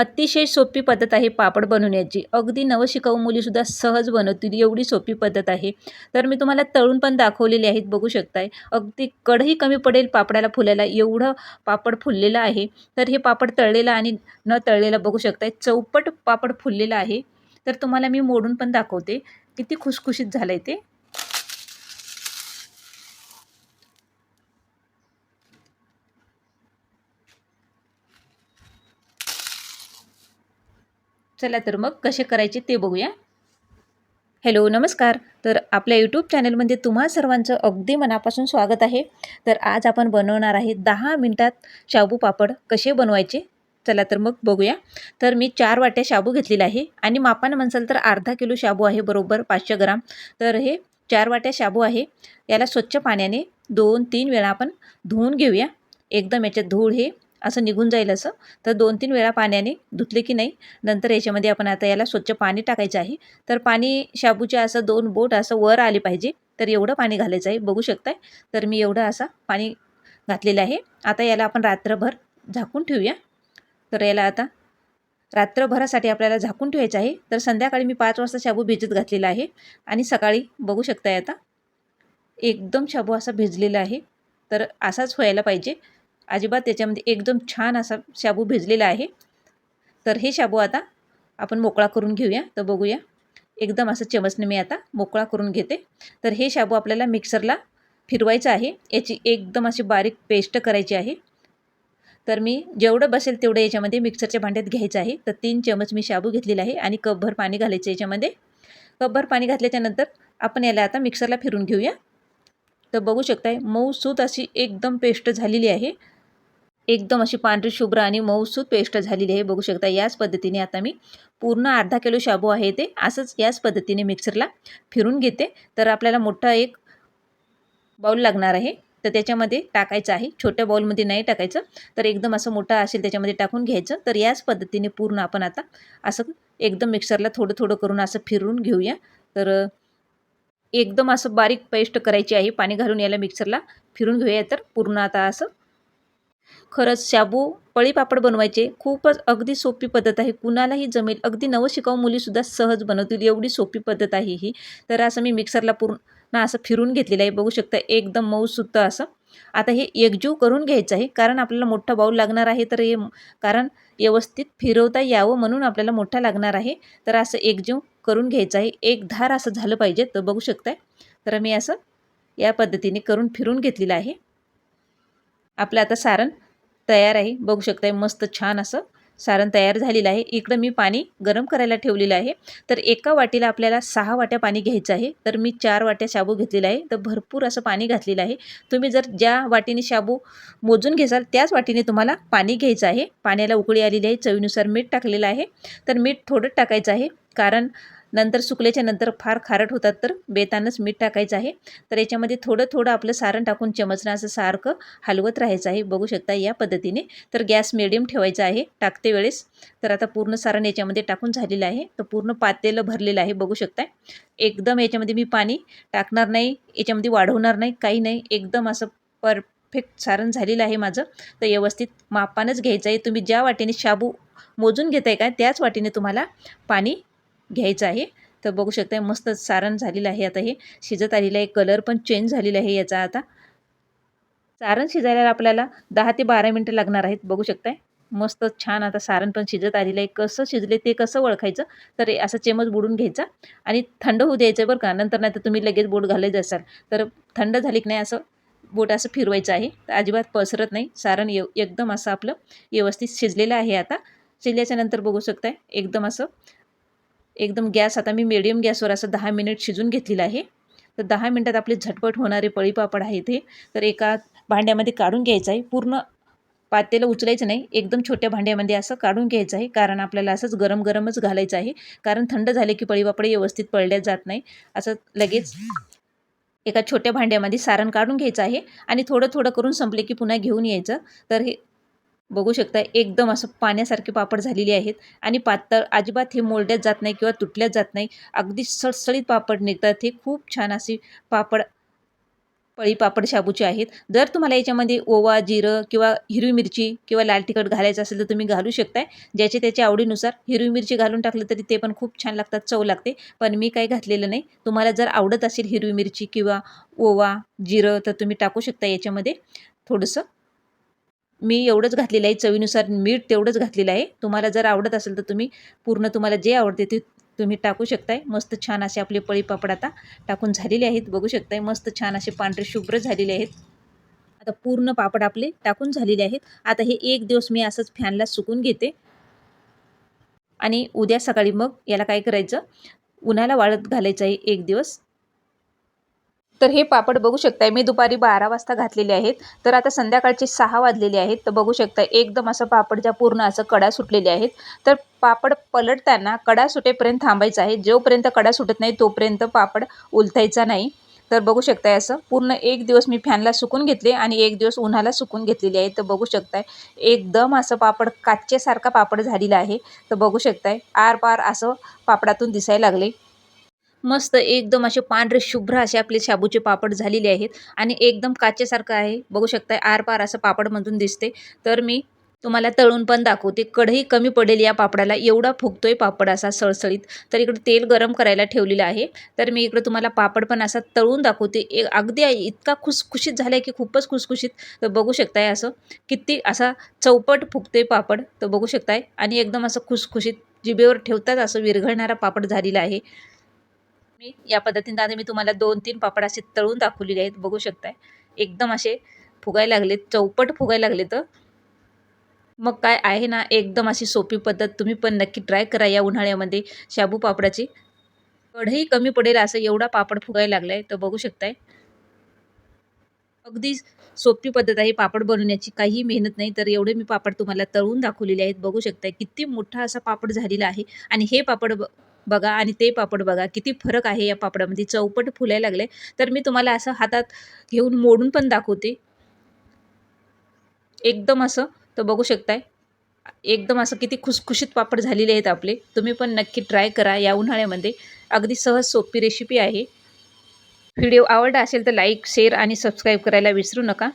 अतिशय सोपी पद्धत आहे पापड बनवण्याची. अगदी नवशिकाऊ मुलीसुद्धा सहज बनवतील एवढी सोपी पद्धत आहे. तर मी तुम्हाला तळून पण दाखवलेली आहेत बघू शकताय. अगदी कढही कमी पडेल पापडाला फुलायला एवढं पापड फुललेलं आहे. तर हे पापड तळलेलं आणि न तळलेलं बघू शकताय. चौपट पापड फुललेलं आहे. तर तुम्हाला मी मोडून पण दाखवते. किती खुसखुशीत झालं आहे ते. चला तर मग कसे करायचे ते बघूया. हॅलो नमस्कार. तर आपल्या यूट्यूब चॅनलमध्ये तुम्हा सर्वांचं अगदी मनापासून स्वागत आहे. तर आज आपण बनवणार आहे दहा मिनटात शाबू पापड कसे बनवायचे? चला तर मग बघूया. तर मी चार वाट्या शाबू घेतलेला आहे आणि मापानं म्हणसाल तर अर्धा किलो शाबू आहे बरोबर पाचशे ग्राम. तर हे चार वाट्या शाबू आहे. याला स्वच्छ पाण्याने दोन तीन वेळा आपण धुवून घेऊया. एकदम याच्यात धूळ हे असं निघून जाईल असं. तर दोन तीन वेळा पाण्याने धुतले की नाही नंतर याच्यामध्ये आपण आता याला स्वच्छ पाणी टाकायचं आहे. तर पाणी शाबूचे असं दोन बोट असं वर आले पाहिजे तर एवढं पाणी घालायचं आहे. बघू शकताय? तर मी एवढं असं पाणी घातलेलं आहे. आता याला आपण रात्रभर झाकून ठेवूया. तर याला आता रात्रभरासाठी आपल्याला झाकून ठेवायचं आहे. तर संध्याकाळी मी पाच वाजता शाबू भिजत घातलेला आहे. आणि सकाळी बघू शकताय आता एकदम शाबू असा भिजलेला आहे. तर असाच व्हायला पाहिजे. अजिबात त्याच्यामध्ये एकदम छान असा शाबू भिजलेला आहे. तर हे शाबू आता आपण मोकळा करून घेऊया. तर बघूया. एकदम असं चमचने मी आता मोकळा करून घेते. तर हे शाबू आपल्याला मिक्सरला फिरवायचं आहे. याची एकदम अशी बारीक पेस्ट करायची आहे. तर मी जेवढं बसेल तेवढं याच्यामध्ये मिक्सरच्या भांड्यात घ्यायचं आहे. तर तीन चमच मी शाबू घेतलेला आहे आणि कपभर पाणी घालायचं याच्यामध्ये. कपभर पाणी घातल्याच्यानंतर आपण याला आता मिक्सरला फिरून घेऊया. तर बघू शकताय मऊ सूत अशी एकदम पेस्ट झालेली आहे. एकदम अशी पांढरी शुभ्र आणि मऊसूत पेस्ट झालेली आहे. बघू शकता याच पद्धतीने आता मी पूर्ण अर्धा किलो शाबू आहे ते असंच याच पद्धतीने मिक्सरला फिरून घेते. तर आपल्याला मोठा एक बाऊल लागणार आहे. तर त्याच्यामध्ये टाकायचं आहे. छोट्या बाऊलमध्ये नाही टाकायचं. तर एकदम असं मोठा असेल त्याच्यामध्ये टाकून घ्यायचं. तर याच पद्धतीने पूर्ण आपण आता असं एकदम मिक्सरला थोडं थोडं करून असं फिरून घेऊया. तर एकदम असं बारीक पेस्ट करायची आहे. पाणी घालून याला मिक्सरला फिरून घेऊया. तर पूर्ण आता असं खरंच शाबू पळीपापड बनवायचे खूपच अगदी सोपी पद्धत आहे. कुणालाही जमेल अगदी नवशिकाऊ मुलीसुद्धा सहज बनवतील एवढी सोपी पद्धत आहे ही. तर असं मी मिक्सरला पूर्ण असं फिरून घेतलेलं आहे. बघू शकता एकदम मऊसुद्धा असं. आता हे एकजीव करून घ्यायचं आहे कारण आपल्याला मोठा बाऊल लागणार आहे तर हे कारण व्यवस्थित फिरवता यावं म्हणून आपल्याला मोठा लागणार आहे. तर असं एकजीव करून घ्यायचं आहे. एक धार असं झालं पाहिजे तर बघू शकताय. तर मी असं या पद्धतीने करून फिरून घेतलेलं आहे. आपलं आता सारण तयार आहे. बघू शकताय मस्त छान असं सारण तयार झालेलं आहे. इकडं मी पाणी गरम करायला ठेवलेलं आहे. तर एका वाटीला आपल्याला सहा वाट्या पाणी घ्यायचं आहे. तर मी चार वाट्या शाबू घेतलेला आहे. तर भरपूर असं पाणी घातलेलं आहे. तुम्ही जर ज्या वाटीने शाबू मोजून घेसाल त्याच वाटीने तुम्हाला पाणी घ्यायचं आहे. पाण्याला उकळी आलेली आहे. चवीनुसार मीठ टाकलेलं आहे. तर मीठ थोडं टाकायचं आहे. कारण नंतर सुकल्याच्या नंतर फार खारट होतात तर बेतानच मीठ टाकायचं आहे. तर याच्यामध्ये थोडं थोडं आपलं सारण टाकून चमचनं असं सारखं हलवत राहायचं आहे. बघू शकता या पद्धतीने. तर गॅस मिडियम ठेवायचा आहे टाकते वेळेस. तर आता पूर्ण सारण याच्यामध्ये टाकून झालेलं आहे. तर पूर्ण पातेलं भरलेलं आहे. बघू शकताय. एकदम याच्यामध्ये मी पाणी टाकणार नाही. याच्यामध्ये वाढवणार नाही. काही नाही. एकदम असं परफेक्ट सारण झालेलं आहे माझं. तर व्यवस्थित मापानच घ्यायचं आहे. तुम्ही ज्या वाटीने शाबू मोजून घेताय का त्याच वाटीने तुम्हाला पाणी घ्यायचं आहे. तर बघू शकता मस्त सारण झालेलं आहे आता हे. शिजत आलेलं आहे कलर पण चेंज झालेला आहे याचा आता. सारण शिजायला आपल्याला दहा ते बारा मिनटं लागणार आहेत बघू शकताय. मस्त छान आता सारण पण शिजत आलेलं आहे. कसं शिजले ते कसं ओळखायचं? तर असा चेमच बुडून घ्यायचा आणि थंड होऊ द्यायचं बरं का. नंतर नाही तर तुम्ही लगेच बोट घालायचं असाल. तर थंड झाली की नाही असं बोट असं फिरवायचं आहे. तर अजिबात पसरत नाही. सारण एव एकदम असं आपलं व्यवस्थित शिजलेलं आहे आता. शिजल्याच्या नंतर बघू शकताय एकदम असं एकदम गॅस आता मी मिडियम गॅसवर असं दहा मिनिट शिजून घेतलेलं आहे. तर दहा मिनटात आपले झटपट होणारे पळीपापड आहे ते तर एका भांड्यामध्ये काढून घ्यायचं आहे. पूर्ण पातेलं उचलायचं नाही. एकदम छोट्या भांड्यामध्ये असं काढून घ्यायचं आहे. कारण आपल्याला असंच गरम गरमच घालायचं आहे. कारण थंड झाले की पळीपापड व्यवस्थित पळल्या जात नाही. असं लगेच एका छोट्या भांड्यामध्ये सारण काढून घ्यायचं आहे. आणि थोडं थोडं करून संपले की पुन्हा घेऊन यायचं. तर हे बघू शकता एकदम असं पाण्यासारखे पापड झालेले आहेत. आणि पातळ अजिबात हे मोलड्यात जात नाही किंवा तुटल्यात जात नाही. अगदी सळसळीत पापड निघतात. हे खूप छान असे पापड पळी पापड शाबूचे आहेत. जर तुम्हाला याच्यामध्ये ओवा जिरं किंवा हिरवी मिरची किंवा लाल तिखट घालायचं असेल तर तुम्ही घालू शकताय. ज्याचे त्याच्या आवडीनुसार हिरवी मिरची घालून टाकलं तरी ते पण खूप छान लागतात चव लागते. पण मी काही घातलेलं नाही. तुम्हाला जर आवडत असेल हिरवी मिरची किंवा ओवा जिरं तर तुम्ही टाकू शकता याच्यामध्ये. थोडंसं मी एवढंच घातलेलं आहे चवीनुसार मीठ तेवढंच घातलेलं आहे. तुम्हाला जर आवडत असेल तर तुम्ही पूर्ण तुम्हाला जे आवडते ते तुम्ही टाकू शकताय. मस्त छान असे आपले पळी पापड आता टाकून झालेले आहेत. बघू शकताय मस्त छान असे पांढरे शुभ्र झालेले आहेत. आता पूर्ण पापड आपले टाकून झालेले आहेत. आता हे एक दिवस मी असंच फॅनला सुकून घेते. आणि उद्या सकाळी मग याला काय करायचं? उन्हाला वाळत घालायचं आहे एक दिवस. तर हे पापड बघू शकताय. मी दुपारी बारा वाजता घातलेले आहेत. तर आता संध्याकाळचे सहा वाजलेले आहेत. तर बघू शकता एकदम असं पापड ज्या पूर्ण असं कडा सुटलेले आहेत. तर पापड पलटताना कडा सुटेपर्यंत थांबायचं आहे. जोपर्यंत कडा सुटत नाही तोपर्यंत पापड उलथायचा नाही. तर बघू शकताय असं पूर्ण एक दिवस मी फॅनला सुकून घेतले आणि एक दिवस उन्हाला सुकून घेतलेले आहे. तर बघू शकताय एकदम असं पापड काचेसारखा पापड झालेला आहे. तर बघू शकताय आर पार असं पापडातून दिसायला लागले. मस्त एकदम असे पांढरे शुभ्र असे आपले शाबूचे पापड झालेले आहेत. आणि एकदम काचेसारखं आहे. बघू शकताय आरपार असं पापडमधून दिसते. तर मी तुम्हाला तळून पण दाखवते. कढई कमी पडेल या पापडाला. एवढा फुगतोय पापड असा सळसळीत. तर इकडे तेल गरम करायला ठेवलेलं आहे. तर मी इकडे तुम्हाला पापड पण असा तळून दाखवते. एक अगदी इतका खुसखुशीत झाला आहे की खूपच खुसखुशीत. तर बघू शकताय असं किती असा चौपट फुगतोय पापड. तर बघू शकताय. आणि एकदम असं खुसखुशीत जिभेवर ठेवताच असं विरघळणारा पापड झालेला आहे. मी या पद्धतीने आता मी तुम्हाला दोन तीन पापड असे तळून दाखवलेले आहेत. बघू शकताय. एकदम असे फुगायला लागले चौपट फुगायला लागले तर मग काय आहे ना एकदम अशी सोपी पद्धत तुम्ही पण नक्की ट्राय करा या उन्हाळ्यामध्ये शाबू पापडाची. कढई कमी पडेल असं एवढा पापड फुगायला लागला आहे तर बघू शकताय. अगदी सोपी पद्धत आहे पापड बनवण्याची. काही मेहनत नाही तर एवढे मी पापड तुम्हाला तळून दाखवलेले आहेत. बघू शकताय किती मोठा असा पापड झालेला आहे. आणि हे पापड बघा आणि ते पापड बघा किती फरक आहे या पापडामध्ये. चौपट फुलायला लागले. तर मी तुम्हाला असं हातात घेऊन मोडून पण दाखवते. एकदम असं. तर बघू शकताय. एकदम असं किती खुसखुशीत पापड झालेले आहेत आपले. तुम्ही पण नक्की ट्राय करा या उन्हाळ्यामध्ये. अगदी सहज सोपी रेसिपी आहे. व्हिडिओ आवडला असेल तर लाईक शेअर आणि सबस्क्राईब करायला विसरू नका.